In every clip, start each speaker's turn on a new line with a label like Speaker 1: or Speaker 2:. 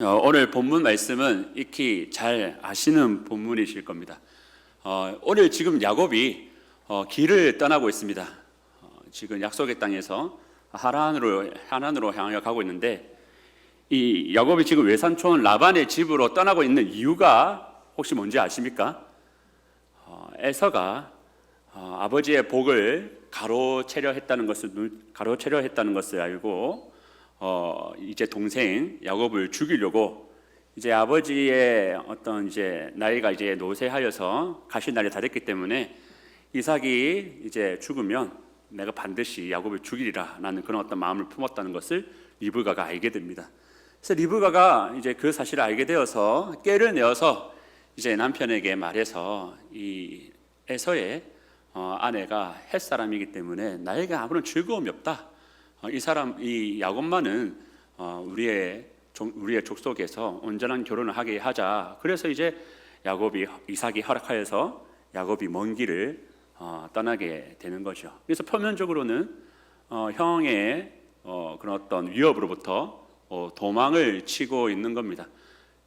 Speaker 1: 어, 오늘 본문 말씀은 익히 잘 아시는 본문이실 겁니다. 어, 오늘 지금 야곱이 어, 길을 떠나고 있습니다. 어, 지금 약속의 땅에서 하란으로 하란으로 향하여 가고 있는데 이 야곱이 지금 외삼촌 라반의 집으로 떠나고 있는 이유가 혹시 뭔지 아십니까? 어, 에서가 어, 아버지의 복을 가로채려 했다는 것을 눈- 가로채려 했다는 것을 알고 어, 이제 동생 야곱을 죽이려고 이제 아버지의 어떤 이제 나이가 이제 노쇠하여서 가실 날이 다 됐기 때문에 이삭이 이제 죽으면 내가 반드시 야곱을 죽이리라라는 그런 어떤 마음을 품었다는 것을 리브가가 알게 됩니다. 그래서 리브가가 이제 그 사실을 알게 되어서 깨를 내어서 이제 남편에게 말해서 이 에서의 어, 아내가 햇 사람이기 때문에 나에게 아무런 즐거움이 없다. 어, 이 사람 이 야곱만은 어, 우리의 종- 우리의 족속에서 온전한 결혼을 하게 하자. 그래서 이제 야곱이 이삭이 허락하여서 야곱이 먼 길을 어, 떠나게 되는 거죠. 그래서 표면적으로는 어, 형의 어, 그런 어떤 위협으로부터 어, 도망을 치고 있는 겁니다.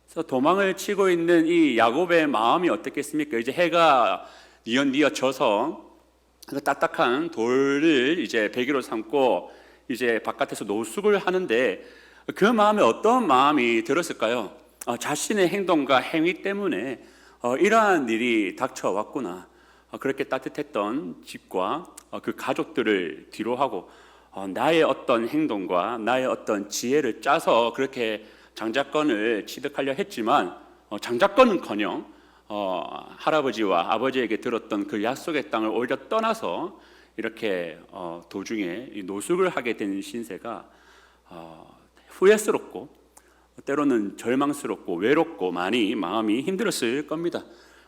Speaker 1: 그래서 도망을 치고 있는 이 야곱의 마음이 어떻겠습니까? 이제 해가 뉘엿뉘엿 져서 그 딱딱한 돌을 이제 베개로 삼고 이제 바깥에서 노숙을 하는데 그 마음에 어떤 마음이 들었을까요? 어, 자신의 행동과 행위 때문에 어, 이러한 일이 닥쳐왔구나. 어, 그렇게 따뜻했던 집과 어, 그 가족들을 뒤로하고 어, 나의 어떤 행동과 나의 어떤 지혜를 짜서 그렇게 장자권을 취득하려 했지만 어, 장자권은커녕 어, 할아버지와 아버지에게 들었던 그 약속의 땅을 오히려 떠나서 이렇게 어, 도중에 이 노숙을 하게 된 신세가 어, 후회스럽고 때로는 절망스럽고 외롭고 많이 마음이 힘들었을 겁니다.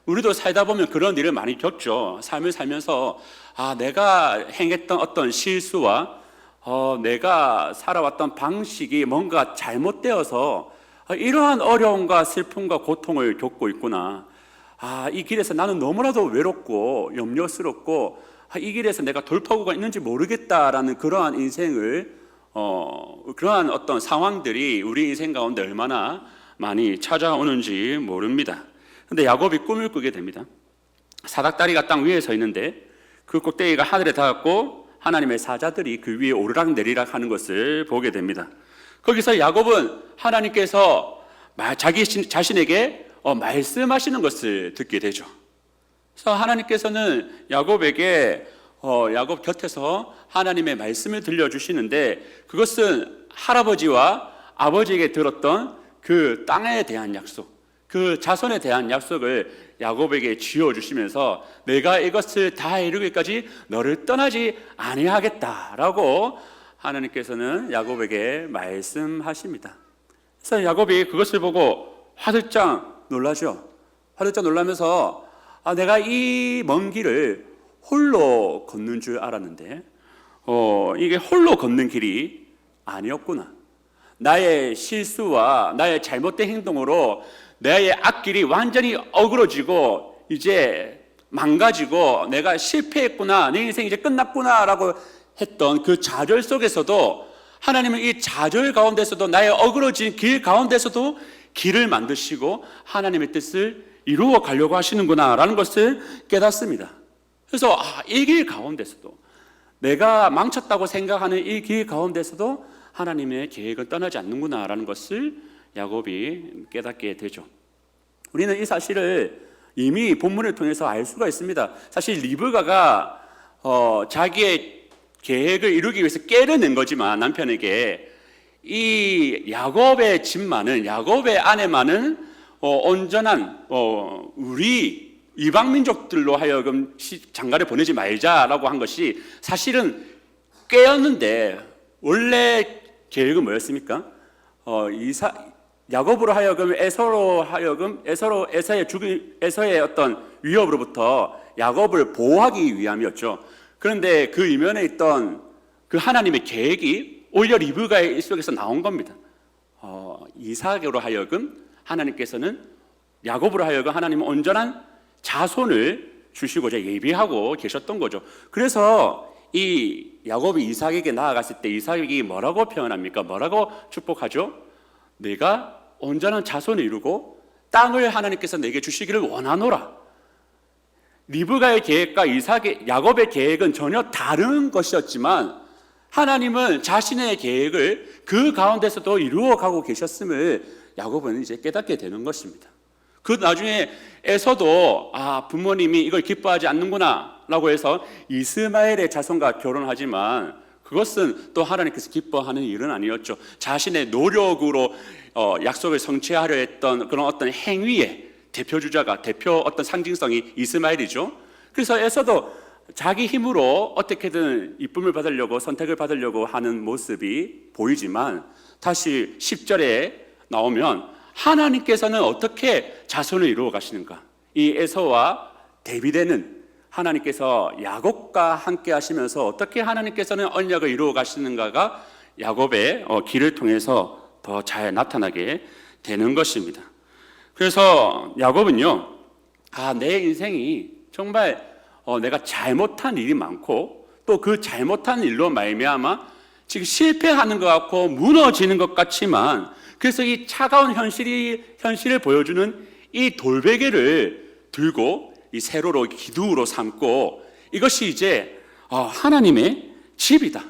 Speaker 1: 우리도 살다 보면 그런 일을 많이 겪죠. 삶을 살면서 아 내가 행했던 어떤 실수와 어, 내가 살아왔던 방식이 뭔가 잘못되어서 아, 이러한 어려움과 슬픔과 고통을 겪고 있구나. 아, 이 길에서 나는 너무나도 외롭고 염려스럽고 아, 이 길에서 내가 돌파구가 있는지 모르겠다라는 그러한 인생을 어, 그러한 어떤 상황들이 우리 인생 가운데 얼마나 많이 찾아오는지 모릅니다. 근데 야곱이 꿈을 꾸게 됩니다. 사닥다리가 땅 위에 서 있는데 그 꼭대기가 하늘에 닿았고 하나님의 사자들이 그 위에 오르락 내리락 하는 것을 보게 됩니다. 거기서 야곱은 하나님께서 마- 자기 신- 자신에게 어, 말씀하시는 것을 듣게 되죠. 그래서 하나님께서는 야곱에게 어, 야곱 곁에서 하나님의 말씀을 들려주시는데 그것은 할아버지와 아버지에게 들었던 그 땅에 대한 약속, 그 자손에 대한 약속을 야곱에게 쥐어주시면서 내가 이것을 다 이루기까지 너를 떠나지 아니하겠다라고 하나님께서는 야곱에게 말씀하십니다. 그래서 야곱이 그것을 보고 화들짝 놀라죠. 화들짝 놀라면서 아, 내가 이 먼 길을 홀로 걷는 줄 알았는데, 어, 이게 홀로 걷는 길이 아니었구나. 나의 실수와 나의 잘못된 행동으로 나의 앞길이 완전히 어그러지고 이제 망가지고 내가 실패했구나. 내 인생 이제 끝났구나 라고 했던 그 좌절 속에서도 하나님은 이 좌절 가운데서도 나의 어그러진 길 가운데서도 길을 만드시고 하나님의 뜻을 이루어 가려고 하시는구나라는 것을 깨닫습니다. 그래서 아, 이 길 가운데서도 내가 망쳤다고 생각하는 이 길 가운데서도 하나님의 계획은 떠나지 않는구나라는 것을 야곱이 깨닫게 되죠. 우리는 이 사실을 이미 본문을 통해서 알 수가 있습니다. 사실 리브가가 어, 자기의 계획을 이루기 위해서 깨를 낸 거지만 남편에게 이 야곱의 집만은 야곱의 아내만은 어, 온전한 어, 우리 이방 민족들로 하여금 시- 장가를 보내지 말자라고 한 것이 사실은 깨었는데 원래 계획은 뭐였습니까? 어, 이사 야곱으로 하여금 에서로 하여금 에서로 에서의 죽이 에서의 어떤 위협으로부터 야곱을 보호하기 위함이었죠. 그런데 그 이면에 있던 그 하나님의 계획이 오히려 리브가의 속에서 나온 겁니다. 어, 이삭으로 하여금 하나님께서는 야곱으로 하여금 하나님은 온전한 자손을 주시고자 예비하고 계셨던 거죠. 그래서 이 야곱이 이삭에게 나아갔을 때 이삭이 뭐라고 표현합니까? 뭐라고 축복하죠? 내가 온전한 자손을 이루고 땅을 하나님께서 내게 주시기를 원하노라. 리브가의 계획과 이삭의 야곱의 계획은 전혀 다른 것이었지만 하나님은 자신의 계획을 그 가운데서도 이루어 가고 계셨음을 야곱은 이제 깨닫게 되는 것입니다. 그 나중에 에서도 아 부모님이 이걸 기뻐하지 않는구나라고 해서 이스마엘의 자손과 결혼하지만 그것은 또 하나님께서 기뻐하는 일은 아니었죠. 자신의 노력으로 어, 약속을 성취하려 했던 그런 어떤 행위의 대표 주자가 대표 어떤 상징성이 이스마엘이죠. 그래서 에서도 자기 힘으로 어떻게든 이쁨을 받으려고 선택을 받으려고 하는 모습이 보이지만 다시 10절에 나오면 하나님께서는 어떻게 자손을 이루어 가시는가? 이 에서와 대비되는 하나님께서 야곱과 함께 하시면서 어떻게 하나님께서는 언약을 이루어 가시는가가 야곱의 어, 길을 통해서 더 잘 나타나게 되는 것입니다. 그래서 야곱은요, 아, 내 인생이 정말 어, 내가 잘못한 일이 많고 또 그 잘못한 일로 말미암아 지금 실패하는 것 같고 무너지는 것 같지만 그래서 이 차가운 현실이 현실을 보여주는 이 돌베개를 들고 이 세로로 기둥으로 삼고 이것이 이제 어, 하나님의 집이다.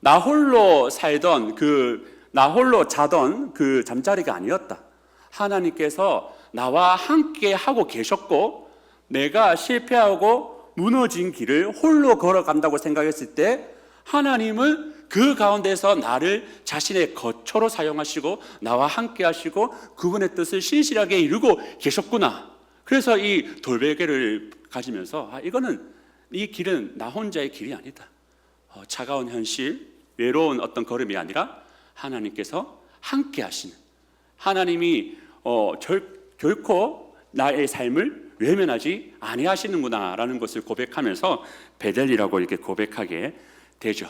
Speaker 1: 나 홀로 살던 그 나 홀로 자던 그 잠자리가 아니었다. 하나님께서 나와 함께 하고 계셨고 내가 실패하고 무너진 길을 홀로 걸어간다고 생각했을 때 하나님은 그 가운데서 나를 자신의 거처로 사용하시고 나와 함께 하시고 그분의 뜻을 신실하게 이루고 계셨구나. 그래서 이 돌베개를 가지면서 아, 이거는 이 길은 나 혼자의 길이 아니다. 어, 차가운 현실, 외로운 어떤 걸음이 아니라 하나님께서 함께 하시는 하나님이 어, 절, 결코 나의 삶을 외면하지 아니하시는구나라는 것을 고백하면서 베델리라고 이렇게 고백하게 되죠.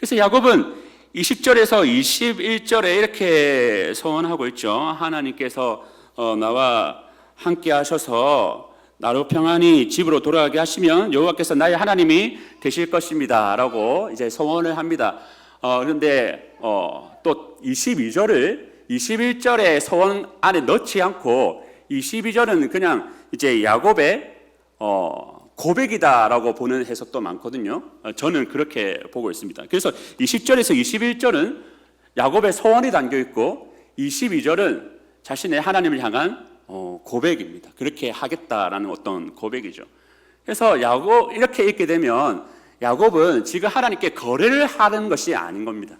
Speaker 1: 그래서 야곱은 20절에서 21절에 이렇게 소원하고 있죠. 하나님께서 어, 나와 함께 하셔서 나로 평안히 집으로 돌아가게 하시면 여호와께서 나의 하나님이 되실 것입니다라고 이제 소원을 합니다. 어, 그런데 어, 또 22절을 21절의 소원 안에 넣지 않고 22절은 그냥 이제 야곱의 어, 고백이다라고 보는 해석도 많거든요. 어, 저는 그렇게 보고 있습니다. 그래서 20절에서 21절은 야곱의 소원이 담겨 있고 22절은 자신의 하나님을 향한 어, 고백입니다. 그렇게 하겠다라는 어떤 고백이죠. 그래서 야곱 이렇게 읽게 되면 야곱은 지금 하나님께 거래를 하는 것이 아닌 겁니다.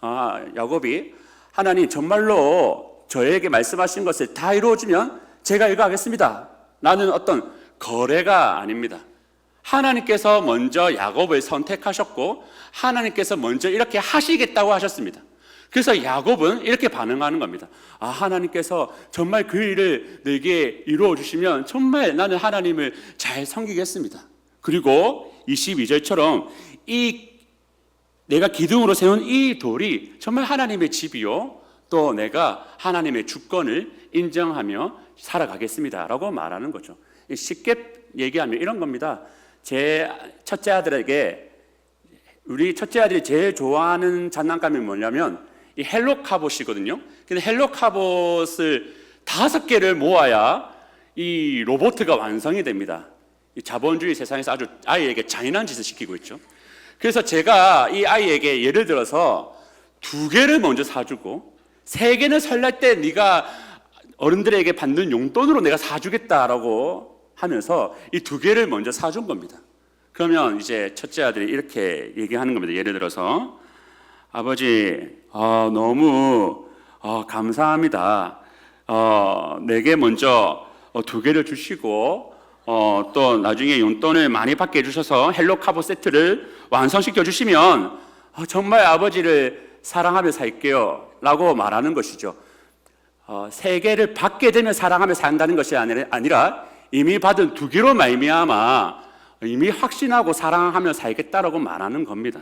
Speaker 1: 아, 야곱이 하나님 정말로 저에게 말씀하신 것을 다 이루어지면 제가 이거 하겠습니다. 라는 어떤 거래가 아닙니다. 하나님께서 먼저 야곱을 선택하셨고 하나님께서 먼저 이렇게 하시겠다고 하셨습니다. 그래서 야곱은 이렇게 반응하는 겁니다. 아, 하나님께서 정말 그 일을 내게 이루어 주시면 정말 나는 하나님을 잘 섬기겠습니다. 그리고 22절처럼 이 내가 기둥으로 세운 이 돌이 정말 하나님의 집이요. 또 내가 하나님의 주권을 인정하며 살아가겠습니다 라고 말하는 거죠. 쉽게 얘기하면 이런 겁니다. 제 첫째 아들에게 우리 첫째 아들이 제일 좋아하는 장난감이 뭐냐면 이 헬로 카봇이거든요. 근데 헬로 카봇을 다섯 개를 모아야 이 로봇가 완성이 됩니다. 이 자본주의 세상에서 아주 아이에게 잔인한 짓을 시키고 있죠. 그래서 제가 이 아이에게 예를 들어서 두 개를 먼저 사주고 세 개는 설날 때 네가 어른들에게 받는 용돈으로 내가 사주겠다라고 하면서 이 두 개를 먼저 사준 겁니다. 그러면 이제 첫째 아들이 이렇게 얘기하는 겁니다. 예를 들어서 아버지 어, 너무 어, 감사합니다. 어, 내게 먼저 어, 두 개를 주시고 어, 또 나중에 용돈을 많이 받게 해주셔서 헬로 카보 세트를 완성시켜 주시면 어, 정말 아버지를 사랑하며 살게요. 라고 말하는 것이죠. 어, 세 개를 받게 되면 사랑하며 산다는 것이 아니라, 이미 받은 두 개로 말미암아 이미 확신하고 사랑하며 살겠다라고 말하는 겁니다.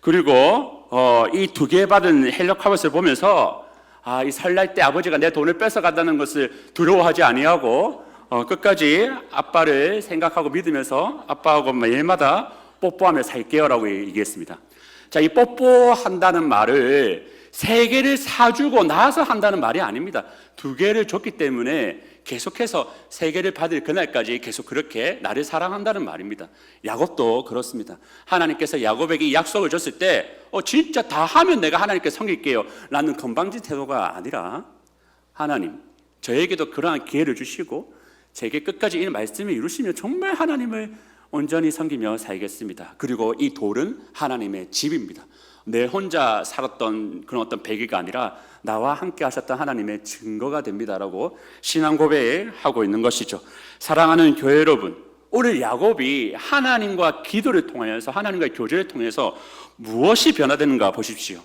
Speaker 1: 그리고 어, 이두 개 받은 헬로카봇을 보면서 아, 이 설날 때 아버지가 내 돈을 뺏어간다는 것을 두려워하지 아니하고 어, 끝까지 아빠를 생각하고 믿으면서 아빠하고 매일마다 뽀뽀하며 살게요라고 얘기했습니다. 자, 이 뽀뽀한다는 말을 세 개를 사주고 나서 한다는 말이 아닙니다. 두 개를 줬기 때문에 계속해서 세 개를 받을 그날까지 계속 그렇게 나를 사랑한다는 말입니다. 야곱도 그렇습니다. 하나님께서 야곱에게 이 약속을 줬을 때, 어, 진짜 다 하면 내가 하나님께 섬길게요. 라는 건방진 태도가 아니라, 하나님, 저에게도 그러한 기회를 주시고, 제게 끝까지 이 말씀을 이루시면 정말 하나님을 온전히 섬기며 살겠습니다. 그리고 이 돌은 하나님의 집입니다. 내 혼자 살았던 그런 어떤 배기가 아니라 나와 함께 하셨던 하나님의 증거가 됩니다라고 신앙 고백하고 있는 것이죠. 사랑하는 교회 여러분, 오늘 야곱이 하나님과 기도를 통하여서 하나님과의 교제를 통해서 무엇이 변화되는가 보십시오.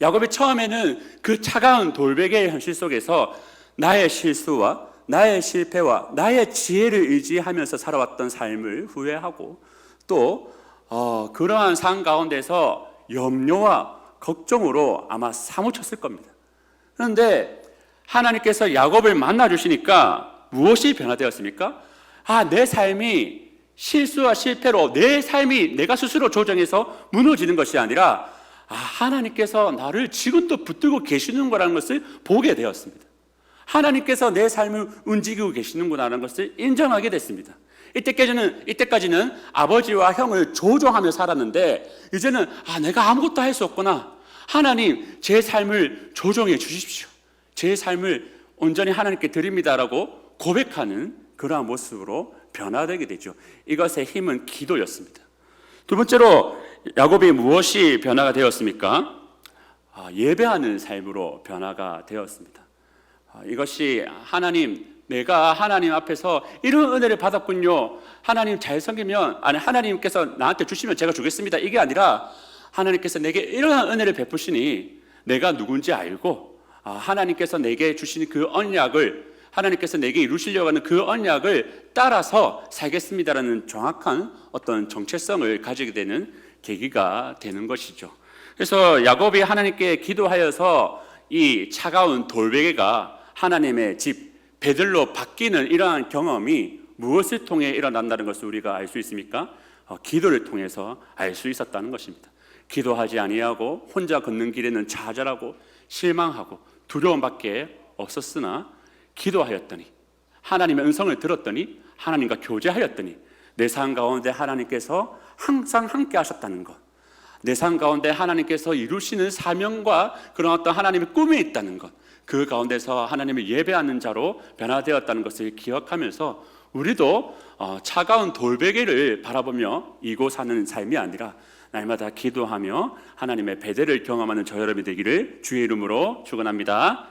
Speaker 1: 야곱이 처음에는 그 차가운 돌베개의 현실 속에서 나의 실수와 나의 실패와 나의 지혜를 의지하면서 살아왔던 삶을 후회하고 또 어, 그러한 삶 가운데서 염려와 걱정으로 아마 사무쳤을 겁니다. 그런데 하나님께서 야곱을 만나 주시니까 무엇이 변화되었습니까? 아, 내 삶이 실수와 실패로 내 삶이 내가 스스로 조정해서 무너지는 것이 아니라 아, 하나님께서 나를 지금도 붙들고 계시는 거라는 것을 보게 되었습니다. 하나님께서 내 삶을 움직이고 계시는구나라는 것을 인정하게 됐습니다. 이때까지는 이때까지는 아버지와 형을 조종하며 살았는데 이제는 아 내가 아무것도 할 수 없구나. 하나님 제 삶을 조종해 주십시오. 제 삶을 온전히 하나님께 드립니다라고 고백하는 그러한 모습으로 변화되게 되죠. 이것의 힘은 기도였습니다. 두 번째로 야곱이 무엇이 변화가 되었습니까? 아, 예배하는 삶으로 변화가 되었습니다. 아, 이것이 하나님 내가 하나님 앞에서 이런 은혜를 받았군요. 하나님 잘 섬기면 아니 하나님께서 나한테 주시면 제가 주겠습니다. 이게 아니라 하나님께서 내게 이러한 은혜를 베푸시니 내가 누군지 알고 아, 하나님께서 내게 주신 그 언약을 하나님께서 내게 이루시려고 하는 그 언약을 따라서 살겠습니다라는 정확한 어떤 정체성을 가지게 되는 계기가 되는 것이죠. 그래서 야곱이 하나님께 기도하여서 이 차가운 돌베개가 하나님의 집 베들로 바뀌는 이러한 경험이 무엇을 통해 일어난다는 것을 우리가 알 수 있습니까? 어, 기도를 통해서 알 수 있었다는 것입니다. 기도하지 아니하고 혼자 걷는 길에는 좌절하고 실망하고 두려움밖에 없었으나 기도하였더니 하나님의 음성을 들었더니 하나님과 교제하였더니 내 삶 가운데 하나님께서 항상 함께 하셨다는 것. 내 삶 가운데 하나님께서 이루시는 사명과 그런 어떤 하나님의 꿈이 있다는 것. 그 가운데서 하나님을 예배하는 자로 변화되었다는 것을 기억하면서 우리도 어, 차가운 돌베개를 바라보며 이고 사는 삶이 아니라 날마다 기도하며 하나님의 배대를 경험하는 저 여러분이 되기를 주의 이름으로 축원합니다.